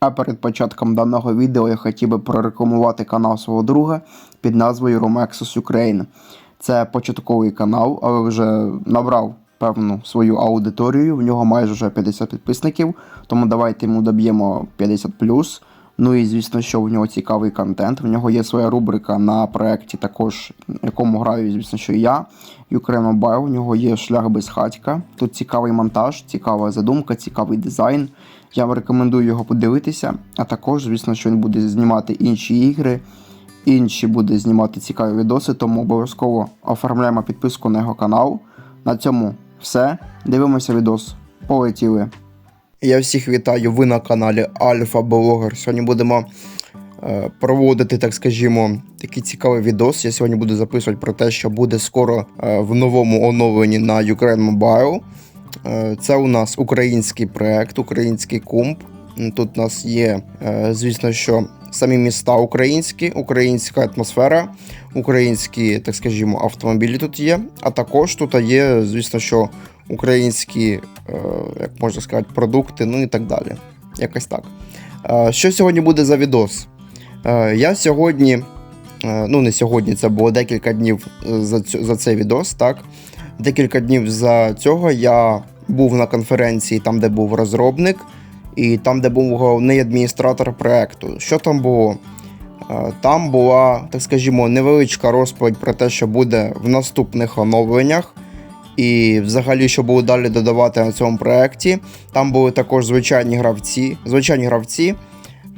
А перед початком даного відео я хотів би прорекламувати канал свого друга під назвою Romexus Ukraine. Це початковий канал, але вже набрав певну свою аудиторію. В нього майже вже 50 підписників, тому давайте йому доб'ємо 50 Ну і звісно, що в нього цікавий контент. В нього є своя рубрика на проєкті, також якому граю, звісно, що і я. Ukraine Mobile, у нього є шлях без хатька. Тут цікавий монтаж, цікава задумка, цікавий дизайн. Я вам рекомендую його подивитися. А також, звісно, що він буде знімати інші ігри, інші буде знімати цікаві відоси, тому обов'язково оформляємо підписку на його канал. На цьому все. Дивимося відос. Полетіли. Я всіх вітаю. Ви на каналі Альфа Блогер. Сьогодні будемо е, проводити, так скажімо, такий цікавий відос. Я сьогодні буду записувати про те, що буде скоро е, в новому оновленні на Ukraine Mobile. Е, Це у нас український проект, український кумп. Тут у нас є, е, звісно, що самі міста українські, українська атмосфера, українські, так скажімо, автомобілі тут є. А також тут є, звісно, що українські, е, як можна сказати, продукти, ну і так далі. Якось так. Що сьогодні буде за відос? Я сьогодні, ну не сьогодні, це було декілька днів за, за цей відос, так. Декілька днів за цього я був на конференції, там, де був розробник, і там, де був головний адміністратор проекту. Що там було? Е, Там була, так скажімо, невеличка розповідь про те, що буде в наступних оновленнях, і взагалі, що було далі додавати на цьому проєкті. Там були також звичайні гравці. Звичайні гравці.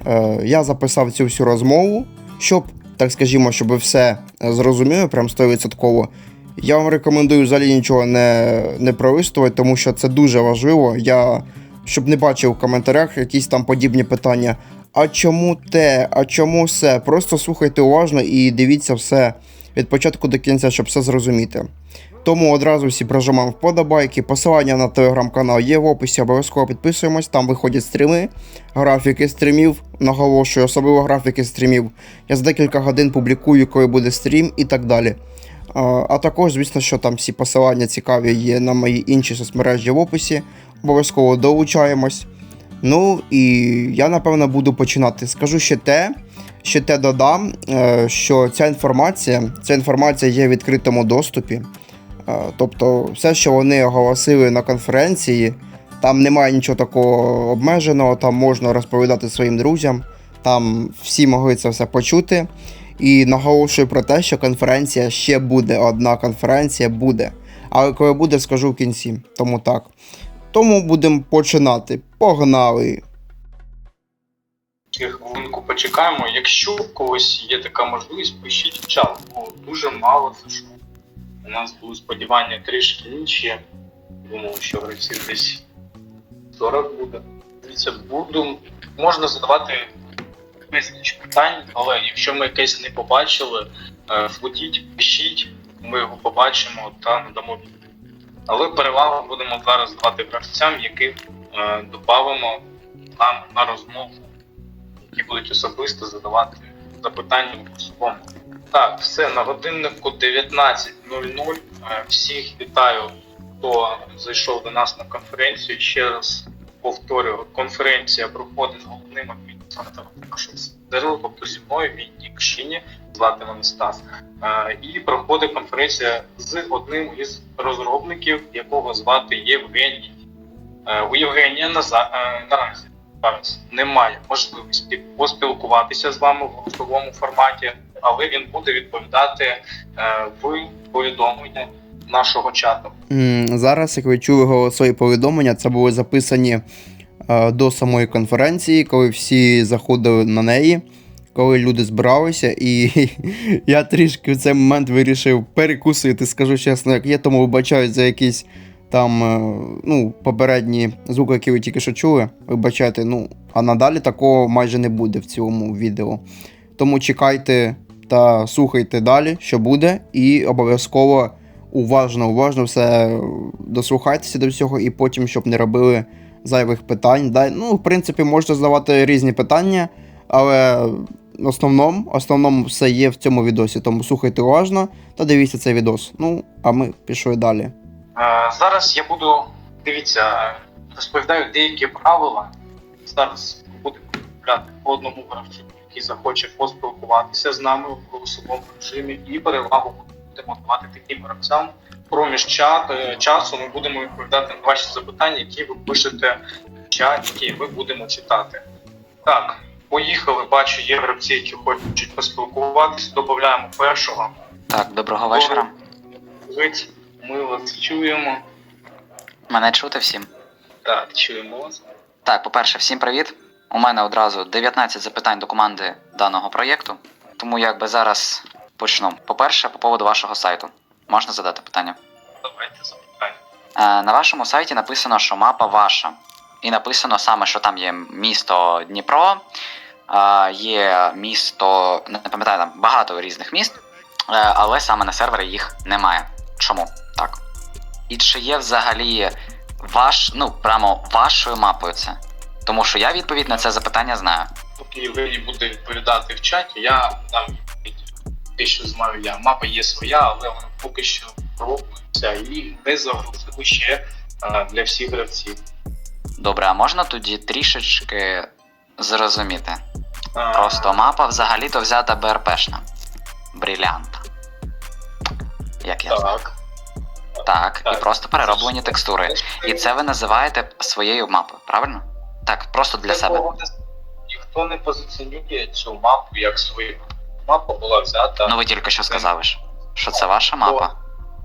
Е, Я записав цю всю розмову, щоб, так скажімо, щоб все зрозуміли, прям 100%. Я вам рекомендую взагалі нічого не, не пролистувати, тому що це дуже важливо. Я щоб не бачив в коментарях якісь там подібні питання. А чому те, а чому все? Просто слухайте уважно і дивіться все від початку до кінця, щоб все зрозуміти. Тому одразу всі прожимаємо вподобайки. Посилання на телеграм-канал є в описі, обов'язково підписуємось, там виходять стріми, графіки стрімів, наголошую, особливо графіки стрімів. Я за декілька годин публікую, коли буде стрім і так далі. А, також, звісно, що там всі посилання цікаві є на мої інші соцмережі в описі. Обов'язково долучаємось. Ну і я напевно буду починати. Скажу ще те, ще те додам, е, що ця інформація, ця інформація є в відкритому доступі. Е, Тобто, все, що вони оголосили на конференції, там немає нічого такого обмеженого, там можна розповідати своїм друзям, там всі могли це все почути. І наголошую про те, що конференція ще буде, одна конференція буде. Але коли буде, скажу в кінці. Тому так. Тому будемо починати. Погнали! Хвилинку почекаємо. Якщо в когось є така можливість, пишіть в чат. Бо дуже мало що. У нас були сподівання трішки інші. Думав, що гравців десь 40 буде. Дивіться, буду. Можна задавати безліч питань, але якщо ми якесь не побачили, е, вводіть, пишіть, ми його побачимо та надамо відповідь. Але перевагу будемо зараз давати гравцям, яких е, додамо нам на розмову які будуть особисто задавати запитання по. Так, все на годиннику 19.00. Е, Всіх вітаю, хто зайшов до нас на конференцію. Ще раз повторюю, конференція проходить з головним серверу, тобто зі мною Нік звати мене Стас. Е, І проходить конференція з одним із розробників, якого звати Євгеній. Е, У Євгенія е, наразі зараз немає можливості поспілкуватися з вами в голосовому форматі, але він буде відповідати в повідомлення нашого чату. Зараз, як ви чули голосові повідомлення, це були записані до самої конференції, коли всі заходили на неї, коли люди збиралися, і я трішки в цей момент вирішив перекусити, скажу чесно, як є, тому вибачаю за якісь там е, ну, попередні звуки, які ви тільки що чули. Вибачайте, ну, а надалі такого майже не буде в цьому відео. Тому чекайте та слухайте далі, що буде, і обов'язково уважно, уважно все дослухайтеся до всього, і потім, щоб не робили зайвих питань. Да, ну, в принципі, можете задавати різні питання, але в основному, основному все є в цьому відосі. Тому слухайте уважно та дивіться цей відос. Ну, а ми пішли далі. Зараз я буду дивіться, розповідаю деякі правила. Зараз буде по одному гравцю, який захоче поспілкуватися з нами в голосовому режимі, і перевагу будемо давати таким гравцям. Проміж чат, е, часу ми будемо відповідати на ваші запитання, які ви пишете в чат, які ми будемо читати. Так, поїхали. Бачу, є гравці, які хочуть поспілкуватися. Додаємо першого. Так, доброго вечора. Ми вас чуємо. Мене чути всім. Так, чуємо вас. Так, по-перше, всім привіт. У мене одразу 19 запитань до команди даного проєкту. Тому якби зараз почну. По-перше, по поводу вашого сайту. Можна задати питання? Давайте запитання. Е, на вашому сайті написано, що мапа ваша. І написано саме, що там є місто Дніпро, е, є місто, не пам'ятаю, там багато різних міст, е, але саме на сервері їх немає. Чому? Так. І чи є взагалі ваш, ну, прямо вашою мапою це? Тому що я відповідь на це запитання знаю. Поки Євгеній буде відповідати в чаті, я дам. Те, що знаю я. Мапа є своя, але вона поки що пробується і не загрузили ще е, для всіх гравців. Добре, а можна тоді трішечки зрозуміти? Е, Просто мапа взагалі-то взята БРПшна. Брілянт. Як я знаю. Так. Так, і просто перероблені текстури. І це ви називаєте своєю мапою, правильно? Так, просто для себе. Ніхто не позиціонує цю мапу як свою. Мапа була взята. Ну ви тільки що сказали, ж, що це ваша мапа.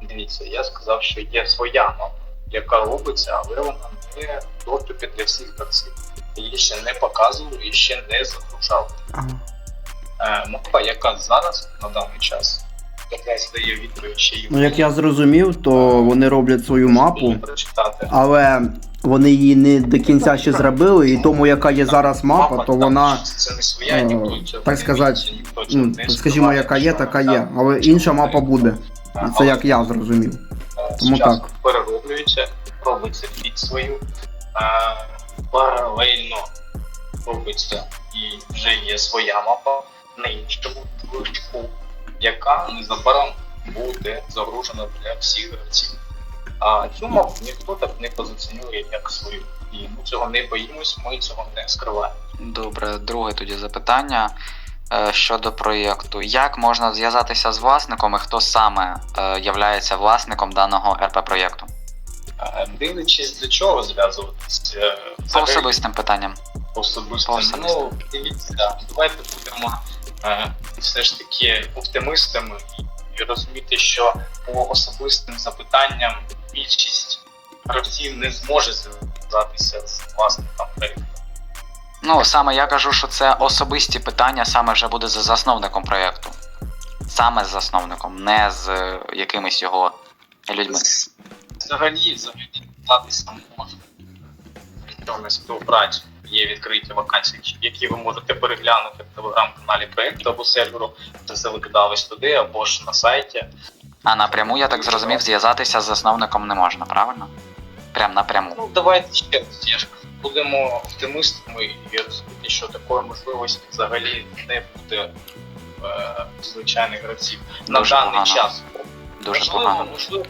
Дивіться, я сказав, що є своя мапа, яка робиться, але вона не в доступі для всіх гравців. Її ще не показували і ще не загружали. Ага. мапа, яка зараз на даний час якраз дає відповідь ще й Ну, як я зрозумів, то вони роблять свою мапу, прочитати. але вони її не до кінця ще зробили, і тому, яка є зараз мапа, то вона, це не своя, е, ніхто цього так не сказати, бачить, ніхто цього ну, не скажімо, яка є, що така там, є. Але інша мапа буде. Це як я зрозумів. е, тому так. перероблюється, робиться під свою, паралельно робиться і вже є своя мапа на іншому движку, яка незабаром буде загружена для всіх гравців. А цю мапу ніхто так не позиціонує як свою. І ми цього не боїмось, ми цього не скриваємо. Добре, друге тоді запитання е, щодо проєкту. Як можна зв'язатися з власником і хто саме е, являється власником даного РП проєкту? Е, Дивлячись, до чого зв'язуватися По особистим питанням. Особисто. Ну, дивіться, да, давайте будемо е, все ж таки оптимистами і розуміти, що по особистим запитанням більшість гравців не зможе зв'язатися з власником проєкту. Ну, саме я кажу, що це особисті питання, саме вже буде з засновником проєкту. Саме з засновником, не з е, якимись його людьми. Взагалі, взагалі, зв'язатися можна. Якщо на співпрацю є відкриті вакансії, які ви можете переглянути в телеграм-каналі проєкту або серверу, це все викидались туди, або ж на сайті. А напряму, я так зрозумів, зв'язатися з засновником не можна, правильно? Прям напряму. Ну, давайте ще раз, ж будемо оптимистами і розуміти, що такої можливості взагалі не буде е, звичайних гравців на Дуже даний погано. час. Дуже можливо, погано. можливо,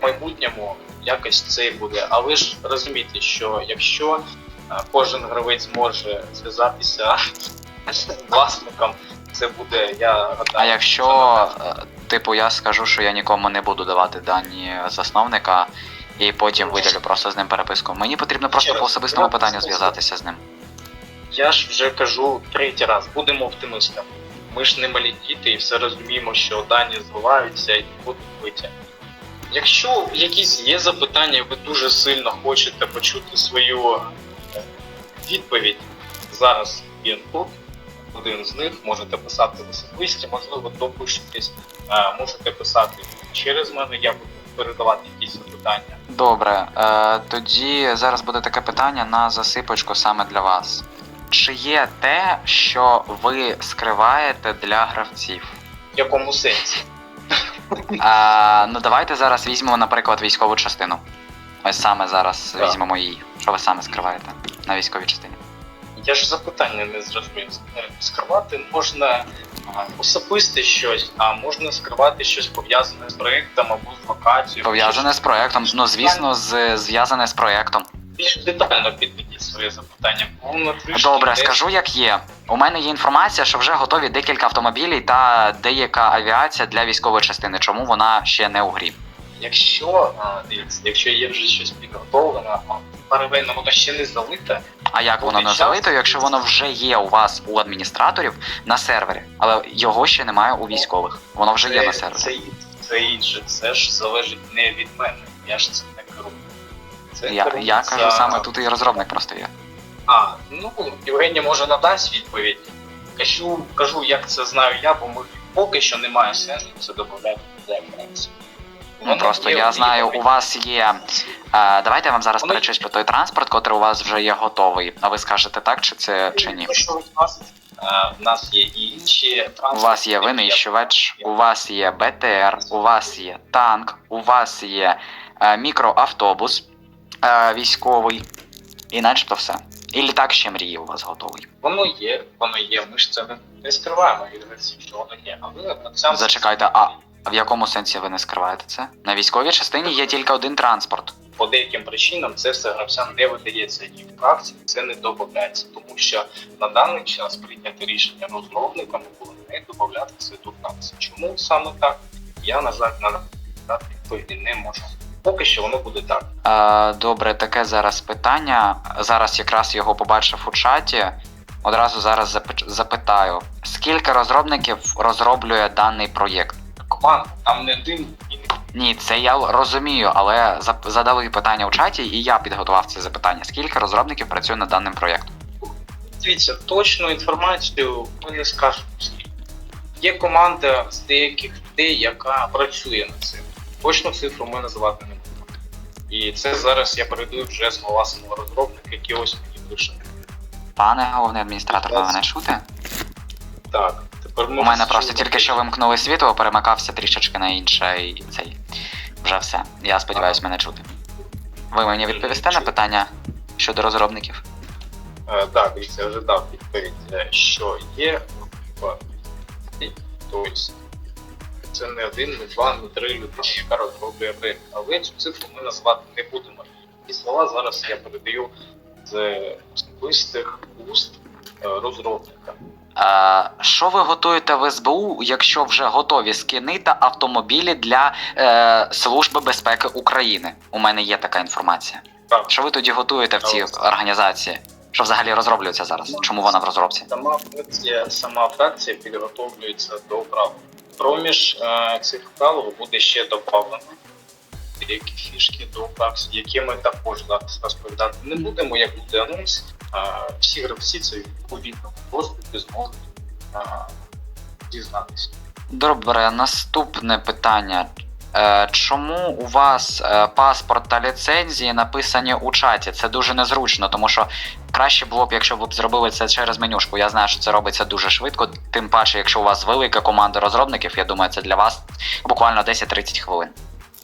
в майбутньому якось це і буде. Але ж розумійте, що якщо е, кожен гравець може зв'язатися з власником, це буде, я гадаю, А якщо, е, типу, я скажу, що я нікому не буду давати дані засновника, і потім виділю просто з ним переписку. Мені потрібно просто по особистому питанню зв'язатися з ним. Я ж вже кажу третій раз, будемо оптимистами. Ми ж не малі діти і все розуміємо, що дані збиваються і будуть биті. Якщо якісь є запитання, ви дуже сильно хочете почути свою е, відповідь, зараз він тут, один з них, можете писати в особисті, можливо, допишетесь, е, можете писати через мене, я буду передавати якісь запитання. Добре, е, тоді зараз буде таке питання на засипочку саме для вас. Чи є те, що ви скриваєте для гравців? В якому сенсі? А, ну давайте зараз візьмемо, наприклад, військову частину. Ось саме зараз Так. візьмемо її. Що ви саме скриваєте на військовій частині? Я ж запитання не зрозумів. Скривати можна а, особисте щось, а можна скривати щось пов'язане з проєктом або з локацією. Пов'язане з проектом. Ну звісно, з зв'язане з проектом. Більш детально підійдіть своє запитання. Трішки Добре, десь- скажу як є. У мене є інформація, що вже готові декілька автомобілів та деяка авіація для військової частини. Чому вона ще не у грі? Якщо а, дивіться, якщо є вже щось підготовлене, а паралельно воно ще не залите, А як воно не час. залито, якщо воно вже є у вас у адміністраторів на сервері, але його ще немає у військових. Воно вже є на сервері. Це, це інше, це ж залежить не від мене. Я ж це не керую. Це Я, керується- я кажу саме тут і розробник просто є. А, ну Євгенія може надасть відповідь. Кажу, кажу, як це знаю я, бо ми поки що немає сенсу це додати. Ну просто я знаю, у вас є. Е, давайте я вам зараз Воно- перечислю той транспорт, котрий у вас вже є готовий. А ви скажете так, чи це чи ні? У нас, е, нас є і інші У вас є винищувач, у вас є БТР, у вас є танк, у вас є е, мікроавтобус е, військовий, і начебто все. І літак ще мрії у вас готовий. Воно є, воно є. Ми ж це не, скриваємо від що воно є. Але так само Зачекайте, а в якому сенсі ви не скриваєте це? На військовій частині є тільки один транспорт. по деяким причинам це все гравцям не видається і в практиці це не додається, тому що на даний час прийняти рішення розробниками було не додати це до фракції. Чому саме так? Я на жаль на відповіді не можу. Поки що воно буде так. Е, добре, таке зараз питання. Зараз якраз його побачив у чаті. Одразу зараз запитаю: скільки розробників розроблює даний проєкт? Команда там не один і не Ні, це я розумію, але задали питання у чаті, і я підготував це запитання. Скільки розробників працює над даним проєктом? Дивіться, точну інформацію ми не скажемо. Є команда з деяких людей, яка працює над цим. Точну цифру ми називати не. І це зараз я передаю вже з власного розробника, який ось мені пише. Пане головний адміністратор, ви мене чути? Так, тепер У мене просто тільки що вимкнули світло, перемикався трішечки на інше і цей. Вже все. Я сподіваюся, мене чути. Ви мені відповісте на питання щодо розробників? Е, так, дивіться, я вже дав відповідь, е, що є в тобто це не один, не два, не три людини, яка розроблює ринок. Але цю цифру ми назвати не будемо. І слова зараз я передаю з особистих уст е, розробника. Е, що ви готуєте в СБУ, якщо вже готові скини та автомобілі для е, Служби безпеки України? У мене є така інформація. Так, Що ви тоді готуєте в цій організації? Що взагалі розроблюється зараз? Чому вона в розробці? сама фракція, сама фракція підготовлюється до правил. Проміж е, цих правил буде ще додано деякі фішки до фракції, які ми також зараз розповідати не будемо, як буде анонс. Е, всі гравці це відповідно доступі зможуть е, дізнатися. Добре, наступне питання. Е, чому у вас е, паспорт та ліцензії написані у чаті? Це дуже незручно, тому що краще було б, якщо ви б зробили це через менюшку. Я знаю, що це робиться дуже швидко. Тим паче, якщо у вас велика команда розробників, я думаю, це для вас буквально 10-30 хвилин.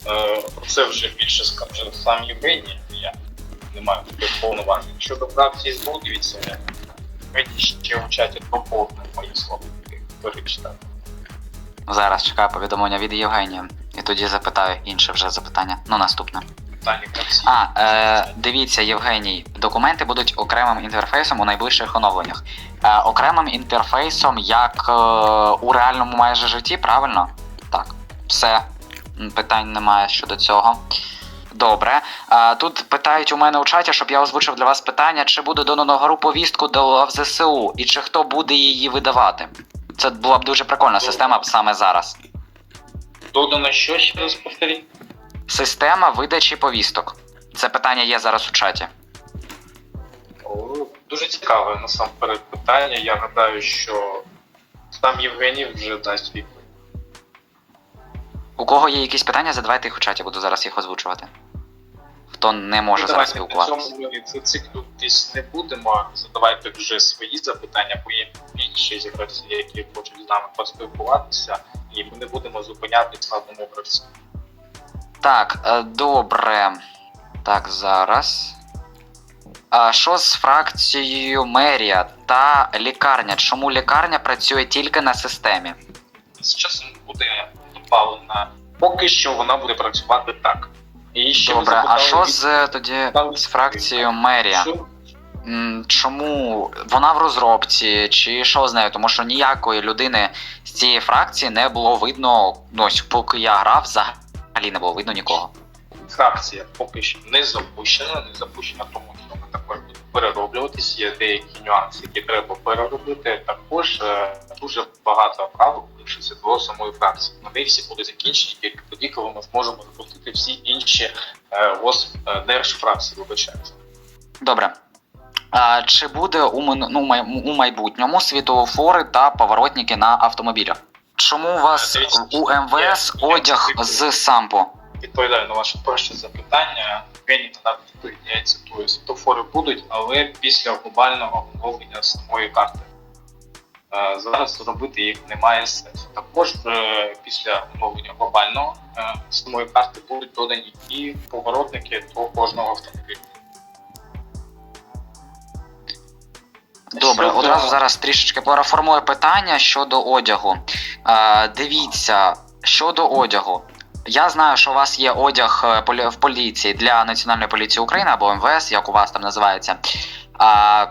Е, це вже більше скаже сам Євгеній, я не маю таких повноважень. Щодо фракції ЗБУ, дивіться, ще у чаті доповнив мої слова. Зараз чекаю повідомлення від Євгенія, і тоді запитаю інше вже запитання. Ну, наступне. А, е, дивіться, Євгеній, документи будуть окремим інтерфейсом у найближчих оновленнях. Е, окремим інтерфейсом, як е, у реальному майже житті, правильно? Так, все. Питань немає щодо цього. Добре. Е, тут питають у мене у чаті, щоб я озвучив для вас питання, чи буде додано гру повістку до лав ЗСУ, і чи хто буде її видавати. Це була б дуже прикольна система саме зараз. Додано що ще раз повторіть? Система видачі повісток. Це питання є зараз у чаті. О, Дуже цікаве насамперед питання. Я гадаю, що сам Євгеній вже дасть відповідь. У кого є якісь питання, задавайте їх у чаті, буду зараз їх озвучувати. Хто не може Ну, зараз спілкуватися. зациклюватись не будемо. Задавайте вже свої запитання, бо є інші гравці, які хочуть з нами поспілкуватися, і ми не будемо зупинятися на одному гравці. Так, е, добре. Так, зараз. А що з фракцією мерія та лікарня? Чому лікарня працює тільки на системі? З часом буде добавлена. Поки що вона буде працювати так. І ще ви Добре, а запитали що від- з тоді з фракцією мерія? Що м, чому вона в розробці, чи що з нею, тому що ніякої людини з цієї фракції не було видно. Ну, ось поки я грав, взагалі не було видно нікого. Фракція поки що не запущена, не запущена, тому що ми також перероблюватись. Є деякі нюанси, які треба переробити. Також е, дуже багато правил лишиться до самої фракції. Вони всі будуть закінчені тільки тоді, коли ми зможемо запустити всі інші е, ВОЗ е, держфракції, вибачаюся. Добре. А, чи буде у, ну, у майбутньому світлофори та поворотники на автомобілях? Чому у вас у МВС одяг з сампо? Відповідаю на ваше перше запитання. Гені надав відповідь, я цитую, світофори будуть, але після глобального оновлення самої карти. Е, Зараз зробити їх немає сенсу. Також е, після оновлення глобального е, самої карти будуть додані і поворотники до кожного автомобіля. Добре, одразу зараз трішечки переформую питання щодо одягу. Дивіться, щодо одягу. Я знаю, що у вас є одяг е, в поліції для Національної поліції України або МВС, як у вас там називається. Е,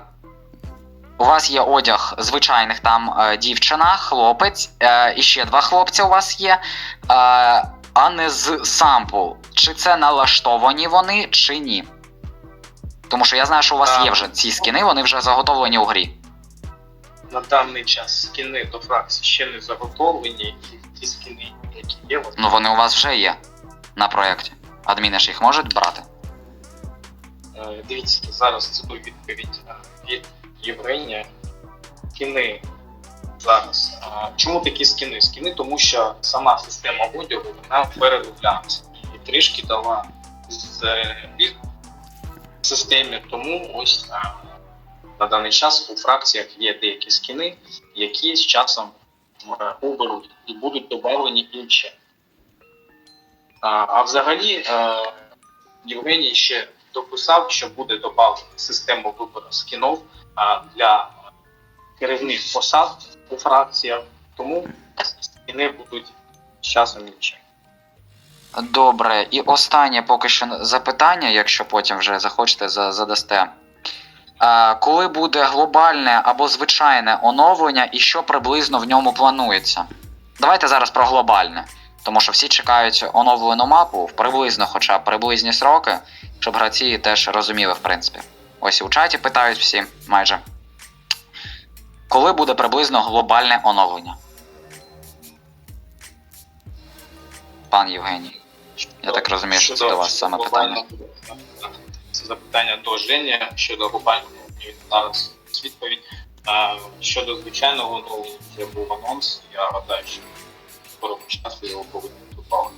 у вас є одяг звичайних там е, дівчина, хлопець, е, і ще два хлопці у вас є, а не з сампл. Чи це налаштовані вони, чи ні? Тому що я знаю, що у вас є вже ці скіни, вони вже заготовлені у грі. На даний час скіни до фракції ще не заготовлені, і ті скіни, які є, Ну вони у вас вже є на проєкті. Адміни ж їх можуть брати. Е, Дивіться, зараз цитую відповідь е, від Євгенія. Скіни зараз. Е, Чому такі скіни? Скіни, тому що сама система одягу вона перероблялася і трішки дала з в системі. Тому ось е, на даний час у фракціях є деякі скіни, які з часом е, уберуть і будуть додавлені інші. А, а взагалі, е, Євгеній ще дописав, що буде додана система вибору скінов для керівних посад у фракціях, тому скіни будуть з часом інші. Добре, і останнє поки що запитання, якщо потім вже захочете задасте. Е, коли буде глобальне або звичайне оновлення, і що приблизно в ньому планується? Давайте зараз про глобальне, тому що всі чекають оновлену мапу в приблизно, хоча б приблизні сроки, щоб гравці теж розуміли, в принципі. Ось і у чаті питають всі майже. Коли буде приблизно глобальне оновлення? Пан Євгеній. Я так розумію, що це до вас саме питання. Це запитання до Жені щодо глобального зараз відповідь. Щодо звичайного оновлення, це був анонс. Я гадаю, що в скорому часу його повинні додати.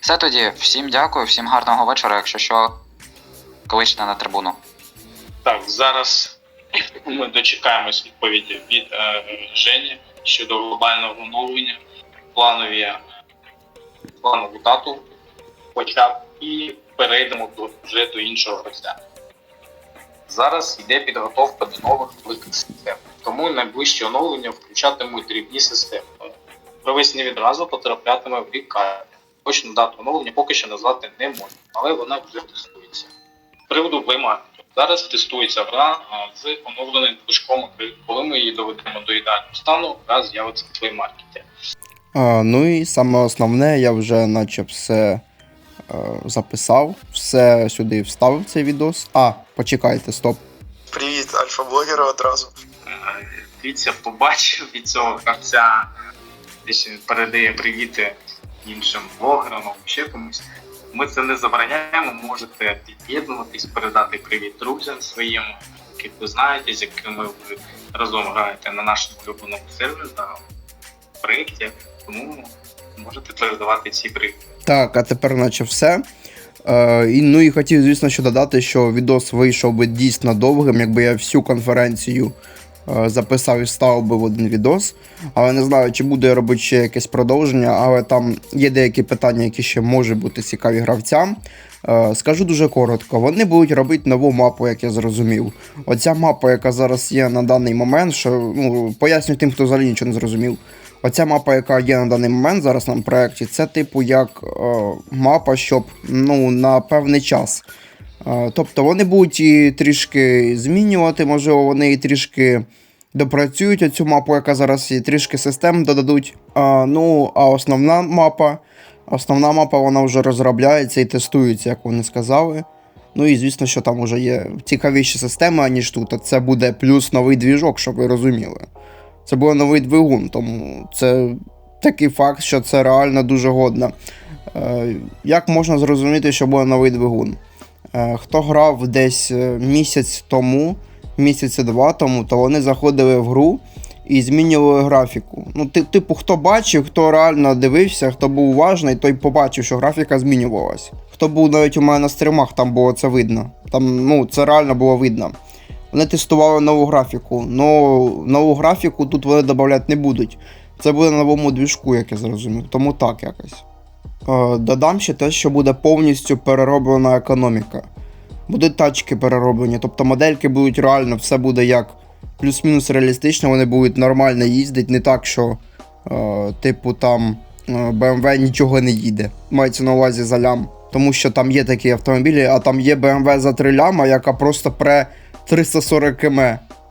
Все тоді, всім дякую, всім гарного вечора. Якщо що, кличте на трибуну. Так, зараз ми дочекаємось відповіді від е, Жені щодо глобального оновлення, планові, планову дату, хоча б і перейдемо до, до іншого гостя. Зараз йде підготовка до нових великих систем, тому найближчі оновлення включатимуть дрібні системи. Провесні відразу потраплятиме в рік карти. Точну дату оновлення поки що назвати не можна, але вона вже тестується. З приводу плеймаркету. Зараз тестується гра з оновленим движком. Коли ми її доведемо до ідеального стану, гра з'явиться в плеймаркеті. А, ну і саме основне, я вже наче все записав, все сюди вставив цей відос. А, почекайте, стоп. Привіт, альфа-блогеру одразу. Е, Дивіться, побачив від цього гравця, е, десь передає привіти іншим блогерам або ще комусь. Ми це не забороняємо, можете під'єднуватись, передати привіт друзям своїм, яких ви знаєте, з якими ви разом граєте на нашому улюбленому сервері на проєкті, тому можете передавати ці привіти. Так, а тепер наче все. Е, і, ну і хотів, звісно, що додати, що відос вийшов би дійсно довгим, якби я всю конференцію е, записав і ставив би в один відос. Але не знаю, чи буду я робити ще якесь продовження, але там є деякі питання, які ще можуть бути цікаві гравцям. Е, скажу дуже коротко, вони будуть робити нову мапу, як я зрозумів. Оця мапа, яка зараз є на даний момент, що ну, поясню тим, хто взагалі нічого не зрозумів. Оця мапа, яка є на даний момент зараз на проєкті, це типу як е, мапа, щоб ну, на певний час Е, Тобто вони будуть і трішки змінювати, можливо, вони і трішки допрацюють оцю мапу, яка зараз є, трішки систем додадуть. А, ну, а основна мапа, основна мапа вона вже розробляється і тестується, як вони сказали. Ну і звісно, що там вже є цікавіші системи, аніж тут. А це буде плюс новий двіжок, щоб ви розуміли. Це буде новий двигун, тому це такий факт, що це реально дуже годно. Е, як можна зрозуміти, що буде новий двигун? Е, хто грав десь е, місяць тому, місяці два тому, то вони заходили в гру і змінювали графіку. Ну, типу, хто бачив, хто реально дивився, хто був уважний, той побачив, що графіка змінювалась. Хто був навіть у мене на стримах, там було це видно. Там, ну, це реально було видно. Вони тестували нову графіку. Ну, нову графіку тут вони додавати не будуть. Це буде на новому двіжку, як я зрозумів. Тому так якось. Е, Додам ще те, що буде повністю перероблена економіка. Будуть тачки перероблені, тобто модельки будуть реально, все буде як плюс-мінус реалістично, вони будуть нормально їздити, не так, що, е, типу, там е, BMW нічого не їде. Мається на увазі за лям. Тому що там є такі автомобілі, а там є BMW за 3 ляма, яка просто пре 340 км.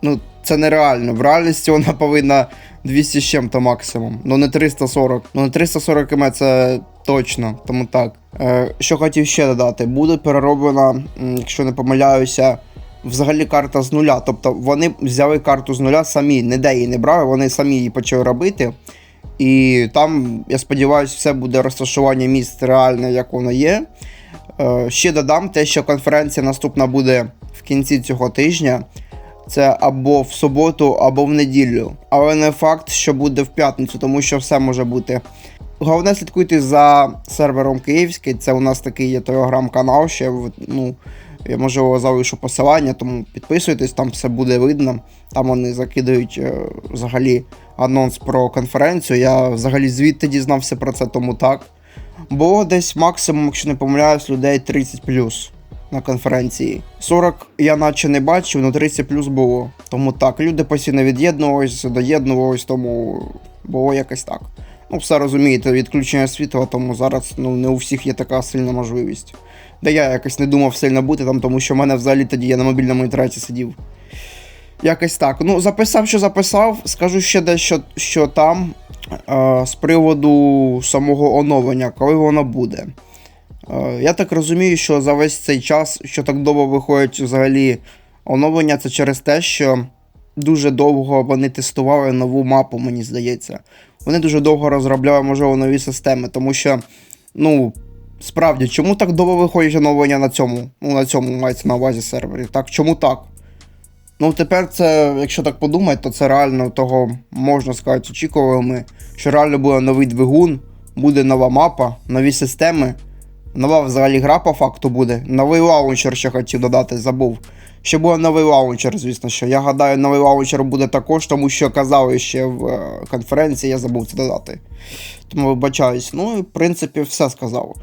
Ну, це нереально. В реальності вона повинна 200 з чим-то максимум. Ну не 340. Ну не 340 км це точно, тому так. Е, що хотів ще додати, буде перероблена, якщо не помиляюся, взагалі карта з нуля. Тобто вони взяли карту з нуля самі, ніде її не брали, вони самі її почали робити. І там, я сподіваюся, все буде розташування міст реальне, як воно є. Е, ще додам те, що конференція наступна буде в кінці цього тижня. Це або в суботу, або в неділю. Але не факт, що буде в п'ятницю, тому що все може бути. Головне, слідкуйте за сервером Київський. Це у нас такий є телеграм-канал. Ще ну, я можливо залишу посилання, тому підписуйтесь, там все буде видно. Там вони закидають е, взагалі анонс про конференцію. Я взагалі звідти дізнався про це, тому так. Було десь максимум, якщо не помиляюсь, людей 30 на конференції. 40 я наче не бачив, але 30 плюс було. Тому так, люди постійно від'єднувалися, доєднувались, тому було якось так. Ну, все розумієте, відключення світла, тому зараз ну, не у всіх є така сильна можливість. Де я якось не думав сильно бути там, тому що в мене взагалі тоді я на мобільному інтернеті сидів. Якось так. Ну, записав, що записав. Скажу ще дещо, що там е, з приводу самого оновлення, коли воно буде. Е, Я так розумію, що за весь цей час, що так довго виходять взагалі оновлення, це через те, що дуже довго вони тестували нову мапу, мені здається. Вони дуже довго розробляли, можливо, нові системи, тому що, ну, справді, чому так довго виходять оновлення на цьому? Ну, на цьому мається на увазі сервері. Так, чому так? Ну, тепер це, якщо так подумати, то це реально того можна сказати, очікували ми, що реально буде новий двигун, буде нова мапа, нові системи. Нова взагалі гра по факту буде. Новий лаунчер ще хотів додати, забув. Ще буде новий лаунчер, звісно, що. Я гадаю, новий лаунчер буде також, тому що казали ще в е, конференції, я забув це додати. Тому вибачаюсь. Ну і в принципі все сказав.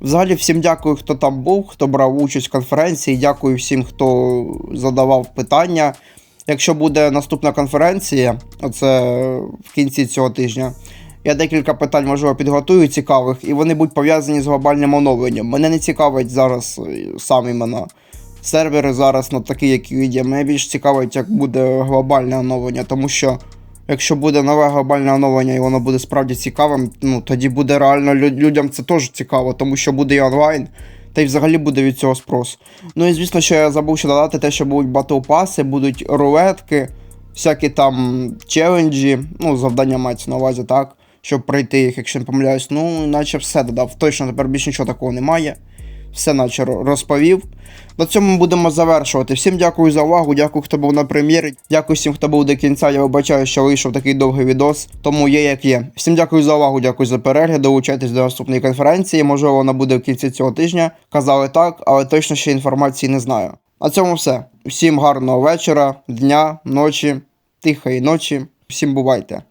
Взагалі, всім дякую, хто там був, хто брав участь в конференції. Дякую всім, хто задавав питання. Якщо буде наступна конференція, оце в кінці цього тижня, я декілька питань, можливо, підготую цікавих, і вони будуть пов'язані з глобальним оновленням. Мене не цікавить зараз е, сам іменно сервери зараз ну, такі, які є. Мене більш цікавить, як буде глобальне оновлення, тому що якщо буде нове глобальне оновлення і воно буде справді цікавим, ну тоді буде реально лю- людям це теж цікаво, тому що буде і онлайн, та й взагалі буде від цього спрос. Ну і звісно, що я забув ще додати те, що будуть батл паси, будуть рулетки, всякі там челенджі, ну, завдання мається на увазі, так, щоб пройти їх, якщо не помиляюсь. Ну, наче все додав. Точно тепер більше нічого такого немає. Все наче розповів. На цьому будемо завершувати. Всім дякую за увагу, дякую, хто був на прем'єрі. Дякую всім, хто був до кінця. Я вибачаю, що вийшов такий довгий відос, тому є як є. Всім дякую за увагу, дякую за перегляд. Долучайтесь до наступної конференції. Можливо, вона буде в кінці цього тижня. Казали так, але точно ще інформації не знаю. На цьому все. Всім гарного вечора, дня, ночі, тихої ночі. Всім бувайте.